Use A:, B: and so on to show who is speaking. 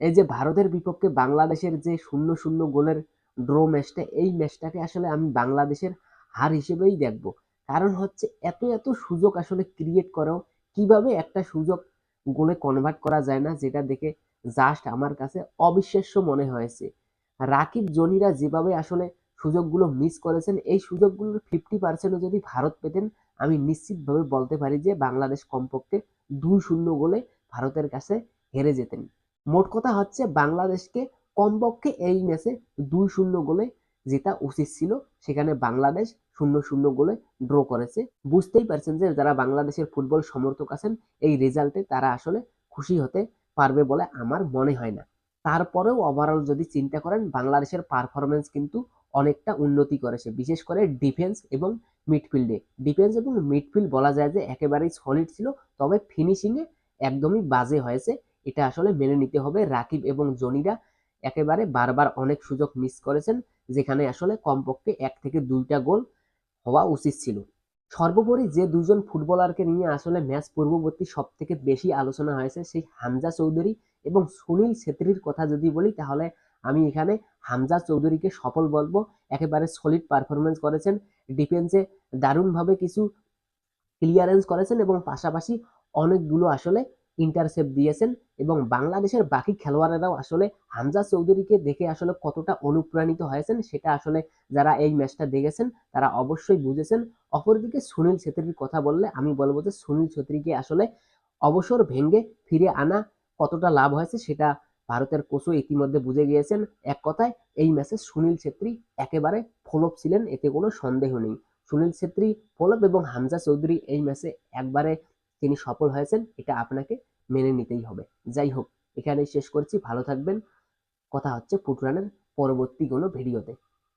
A: এই যে ভারতের বিপক্ষে বাংলাদেশের যে শূন্য শূন্য গোলের ড্র ম্যাচটা এই ম্যাচটাকে আসলে আমি বাংলাদেশের হার হিসেবেই দেখব। কারণ হচ্ছে এত এত সুযোগ আসলে ক্রিয়েট করেও কীভাবে একটা সুযোগ গোলে কনভার্ট করা যায় না, যেটা দেখে জাস্ট আমার কাছে অবিশ্বাস্য মনে হয়েছে। রাকিব, জনিরা যেভাবে আসলে সুযোগগুলো মিস করেছেন, এই সুযোগগুলোর ফিফটি পার্সেন্টও যদি ভারত পেতেন, আমি নিশ্চিতভাবে বলতে পারি যে বাংলাদেশ কমপক্ষে দুই শূন্য গোলে ভারতের কাছে হেরে যেতেন। মোট কথা হচ্ছে বাংলাদেশকে কমপক্ষে এই ম্যাচে দুই শূন্য গোলে জেতা উচিত ছিল। সেখানে বাংলাদেশ শূন্য শূন্য গোলে ড্র করেছে। বুঝতেই পারছেন যে যারা বাংলাদেশের ফুটবল সমর্থক আছেন, এই রেজাল্টে তারা আসলে খুশি হতে পারবে বলে আমার মনে হয় না। তারপরেও ওভারঅল যদি চিন্তা করেন, বাংলাদেশের পারফরমেন্স কিন্তু অনেকটা উন্নতি করেছে। বিশেষ করে ডিফেন্স এবং মিডফিল্ডে ডিফেন্স এবং মিডফিল্ড বলা যায় যে একেবারেই সলিড ছিল, তবে ফিনিশিংয়ে একদমই বাজে হয়েছে। এটা আসলে মেনে নিতে হবে। রাকিব এবং জনিরা একেবারে বারবার অনেক সুযোগ মিস করেছেন, যেখানে আসলে কমপক্ষে এক থেকে দুইটা গোল হওয়া উচিত ছিল। সর্বোপরি যে দুজন ফুটবলারকে নিয়ে আসলে ম্যাচ পূর্ববর্তী সব থেকে বেশি আলোচনা হয়েছে, সেই হামজা চৌধুরী এবং সুনীল ছেত্রীর কথা যদি বলি, তাহলে আমি এখানে হামজা চৌধুরীকে সফল বলব। একেবারে সলিড পারফরমেন্স করেছেন। ডিফেন্সে দারুণভাবে কিছু ক্লিয়ারেন্স করেছেন এবং পাশাপাশি অনেকগুলো আসলে ইন্টারসেপ্ট দিয়েছেন এবং বাংলাদেশের বাকি খেলোয়াড়েরাও আসলে হামজা চৌধুরীকে দেখে আসলে কতটা অনুপ্রাণিত হয়েছেন সেটা আসলে যারা এই ম্যাচটা দেখেছেন তারা অবশ্যই বুঝেছেন। অপরদিকে সুনীল ছেত্রীর কথা বললে আমি বলব যে সুনীল ছেত্রীকে আসলে অবসর ভেঙ্গে ফিরে আনা কতটা লাভ হয়েছে সেটা ভারতের কোচও ইতিমধ্যে বুঝে গিয়েছেন। এক কথায় এই ম্যাচে সুনীল ছেত্রী একেবারে ফলপ ছিলেন, এতে কোনো সন্দেহ নেই। সুনীল ছেত্রী ফলপ এবং হামজা চৌধুরী এই ম্যাচে একবারে তিনি সফল হয়েছেন, এটা আপনাকে মেনে নিতেই হবে। যাই হোক, এখানেই শেষ করছি। ভালো থাকবেন। কথা হচ্ছে ফুটরানের পরবর্তী কোনো ভিডিওতে।